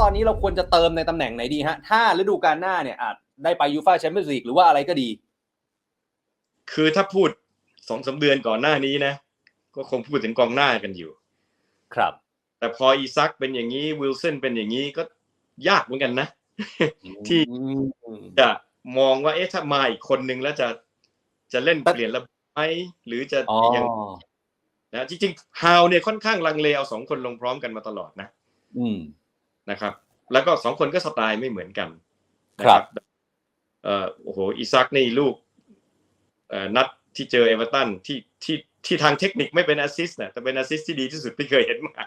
ตอนนี้เราควรจะเติมในตำแหน่งไหนดีฮะ ถ้าฤดูกาลหน้าเนี่ยอาจได้ไปยูฟาแชมเปี้ยนส์ลีกหรือว่าอะไรก็ดี คือถ้าพูดสองสาเดือนก่อนหน้านี้นะ ก็คงพูดถึงกองหน้ากันอยู่ ครับ แต่พออีซักเป็นอย่างนี้วิลสันเป็นอย่างนี้ก็ยากเหมือนกันนะ ที่อืมจะมองว่าเอ๊ะถ้ามาอีกคนนึงแล้วจะจะเล่นแต่เปลี่ยนระบบไหมหรือจะอ๋อยังนะจริงๆฮาวเนี่ยค่อนข้างลังเลเอาสองคนลงพร้อมกันมาตลอดนะ อืม นะครับ แล้วก็สองคนก็สไตล์ไม่เหมือนกันนะครับเอ่อโอ้โหอีซักนี่ลูกเอ่อนัดที่เจอเอเวอร์ตันที่ที่ที่ทางเทคนิคไม่เป็นแอสซิสต์นะแต่เป็นแอสซิสต์ที่ดีที่สุดที่เคยเห็นมา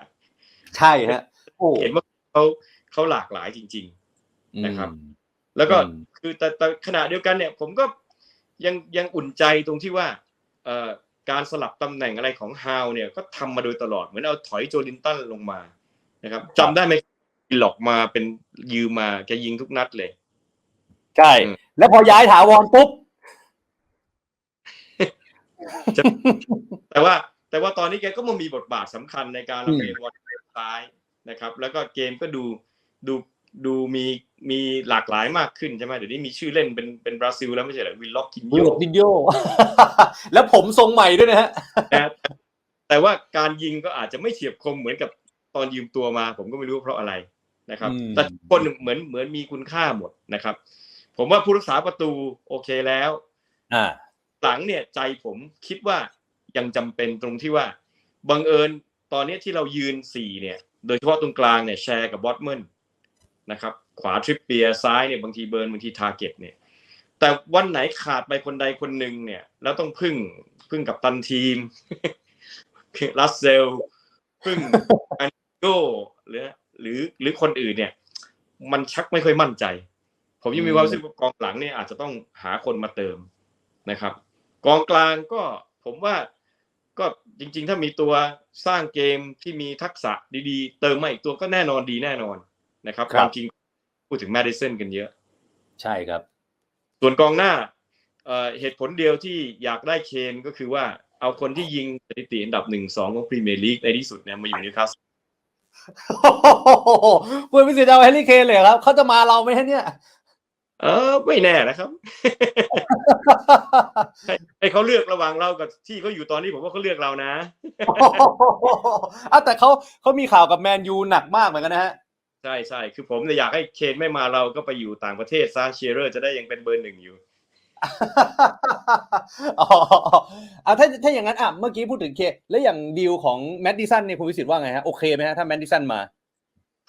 ใช่ฮะโอ้เห็นว่าเขาเขาหลากหลายจริงนะครับอืมๆแล้วก็อืมคือแต่แต่ขณะเดียวกันเนี่ย ผมก็ยังยังอุ่นใจตรงที่ว่าเอ่อการสลับตำแหน่งอะไรของฮาวเนี่ยก็ทำมาโดยตลอดเหมือนเอาถอยโจลินตันลงมานะครับจำได้ไหม หลอกมาเป็นยืมมาแกยิงทุกนัดเลย ใช่อืมแล้วพอย้ายถาวรปุ๊บแต่ว่า แต่ว่าตอนนี้แกก็มามีบทบาทสำคัญในการอืลำมเลียงบอลซ้ายนะครับ แล้วก็เกมก็ดูดูดูมีมีหลากหลายมากขึ้นใช่ไหมเดี๋ยวนี้มีชื่อเล่นเป็นเป็นบราซิลแล้วไม่ใช่เหรอวิลล็อกกินวิโยลดินโยแล้วผมทรงใหม่ด้วยนะฮะนะแต่ว่าการยิงก็อาจจะไม่เฉียบคมเหมือนกับตอนยืมตัวมา ผมก็ไม่รู้ว่าเพราะอะไร นะครับอืมแต่ทุกคนเหมือนเหมือนมีคุณค่าหมดนะครับ ผมว่าผู้รักษาประตูโอเคแล้วอ่าหลังเนี่ยใจผมคิดว่ายังจำเป็นตรงที่ว่าบังเอิญตอนนี้ที่เรายืนสี่เนี่ย โดยเฉพาะตรงกลางเนี่ยแชร์กับบอตเมนนะครับ ขวาทริปเปียร์ซ้ายเนี่ยบางทีเบิร์นบางทีทาร์เก็ตเนี่ย แต่วันไหนขาดไปคนใดคนหนึ่งเนี่ย แล้วต้องพึ่งพึ่งกับตันทีมรัสเซลพึ่งอันโกหรือ หรือหรือคนอื่นเนี่ย มันชักไม่ค่อยมั่นใจ ผมยังมีความรู้สึกว่ากองหลังเนี่ยอาจจะต้องหาคนมาเติมนะครับ กองกลางก็ผมว่าก็จริง ๆ ถ้ามีตัวสร้างเกมที่มีทักษะดีๆ เติมมาอีกตัวก็แน่นอนดีแน่นอนนะครับครับความจริงพูดถึงแมดิสันกันเยอะ ใช่ครับ ส่วนกองหน้าเอ่อเหตุผลเดียวที่อยากได้เคนก็คือว่าเอาคนที่ยิงสถิติอันดับหนึ่งสองของพรีเมียร์ลีกในที่สุดเนี่ยมาอยู่นิวคาส คุณพิสิทธิ์เอาแฮร์รี่เคนเลยเหรอครับเขาจะมาเราไหมฮะเนี่ย เออไม่แน่นะครับให้ให้เขาเลือกระหว่างเรากับที่เขาอยู่ตอนนี้ผมว่าเขาเลือกเรานะอะแต่เขาเขามีข่าวกับแมนยูหนักมากเหมือนกันนะฮะใช่ใช่คือผมเนี่ยอยากให้เคนไม่มาเราก็ไปอยู่ต่างประเทศซาเชียร์เรอร์จะได้ยังเป็นเบอร์หนึ่งอยู่ อ๋ออะถ้าถ้าอย่างนั้นอะเมื่อกี้พูดถึงเค แล้วอย่างดีลของแมดดิสันเนี่ยคุณวิสิทธิ์ว่าไงฮะโอเคไหมฮะถ้าแมดดิสันมา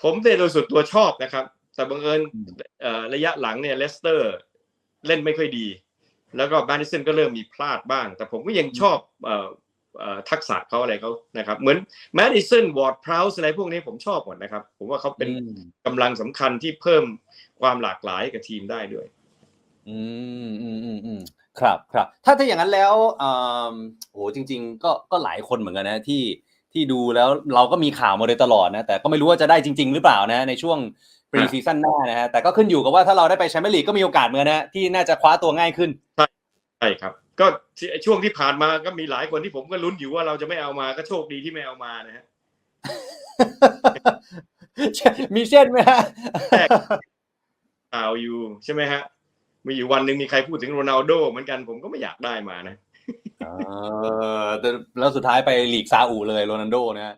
ผมเนี่ยโดยส่วนตัวชอบนะครับ แต่บังเอิญอืมเอ่อระยะหลังเนี่ยเลสเตอร์เล่นไม่ค่อยดี แล้วก็แมดิสันก็เริ่มมีพลาดบ้าง แต่ผมก็ยังชอบเอ่อเอ่อทักษะเขาอะไรเขานะครับ เหมือนแมดิสันวอร์ดพราวส์อะไรพวกนี้ผมชอบหมดนะครับ ผมว่าเขาเป็นอืมกำลังสำคัญที่เพิ่มความหลากหลายให้กับทีมได้ด้วย อืมอืมอืมอืมครับครับ ถ้าถ้าอย่างนั้นแล้วอ่าโหจริง ๆ ก็ก็หลายคนเหมือนกันนะที่ที่ดูแล้วเราก็มีข่าวมาโดยตลอดนะ แต่ก็ไม่รู้ว่าจะได้จริง ๆ หรือเปล่านะ ในช่วงปรีซีซั่นหน้านะฮะแต่ก็ขึ้นอยู่กับว่าถ้าเราได้ไปแชมเปี้ยนลีกก็มีโอกาสเหมือนกันนะที่น่าจะคว้าตัวง่ายขึ้นใช่ครับ ก็ที่ช่วงที่ผ่านมาก็มีหลายคนที่ผมก็ลุ้นอยู่ว่าเราจะไม่เอามาก็โชคดีที่ไม่เอามานะฮะมีเช่นไหมฮะข่าวอยู่ใช่ไหมฮะ มีอยู่วันหนึ่งมีใครพูดถึงโรนัลโดเหมือนกันผมก็ไม่อยากได้มานะเออแต่แล้วสุดท้ายไปหลีกซาอุเลยโรนัลโดนะฮะ